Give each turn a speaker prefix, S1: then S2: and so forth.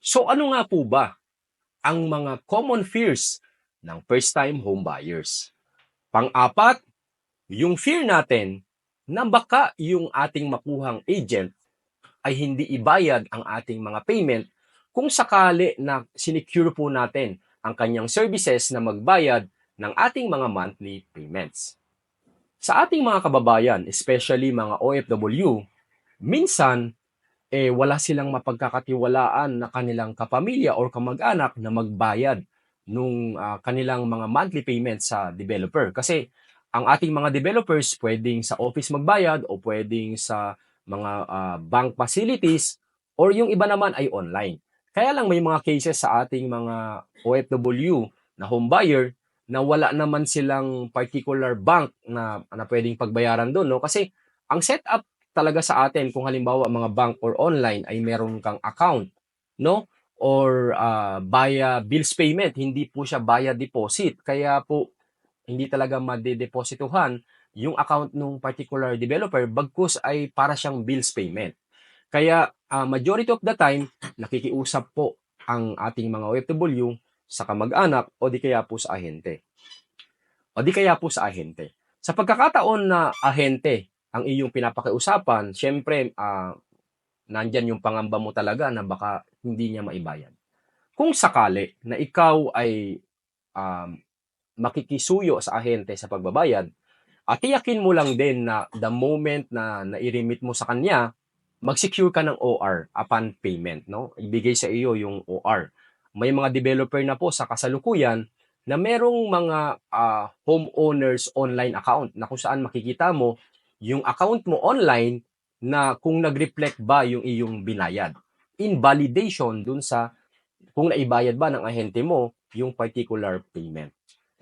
S1: So ano nga po ba ang mga common fears ng first-time home buyers? Pang-apat, yung fear natin na baka yung ating makuhang agent ay hindi ibayad ang ating mga payment kung sakali na sinecure po natin ang kanyang services na magbayad ng ating mga monthly payments. Sa ating mga kababayan, especially mga OFW, minsan eh wala silang mapagkakatiwalaan na kanilang kapamilya or kamag-anak na magbayad nung ah, kanilang mga monthly payments sa developer. Kasi ang ating mga developers pwedeng sa office magbayad o pwedeng sa mga ah, bank facilities or yung iba naman ay online. Kaya lang may mga cases sa ating mga OFW na home buyer na wala naman silang particular bank na, na pwedeng pagbayaran doon. No? Kasi ang setup talaga sa atin kung halimbawa mga bank or online ay meron kang account no? Or ah, via bills payment hindi po siya via deposit. Kaya po hindi talaga madedeposituhan yung account ng particular developer bagkus ay para siyang bills payment. Kaya ah, majority of the time nakikiusap po ang ating mga OFW sa kamag-anak o di kaya po sa ahente. O di kaya po sa ahente. Sa pagkakataon na ahente ang iyong pinapakiusapan, syempre, ah, nandyan yung pangamba mo talaga na baka hindi niya maibayad. Kung sakali na ikaw ay um, makikisuyo sa ahente sa pagbabayad, at tiyakin mo lang din na the moment na nairimit mo sa kanya, mag-secure ka ng OR upon payment. No? Ibigay sa iyo yung OR. May mga developer na po sa kasalukuyan na merong mga ah, homeowners online account na kung saan makikita mo yung account mo online na kung nag-reflect ba yung iyong binayad. Invalidation dun sa kung naibayad ba ng ahente mo yung particular payment.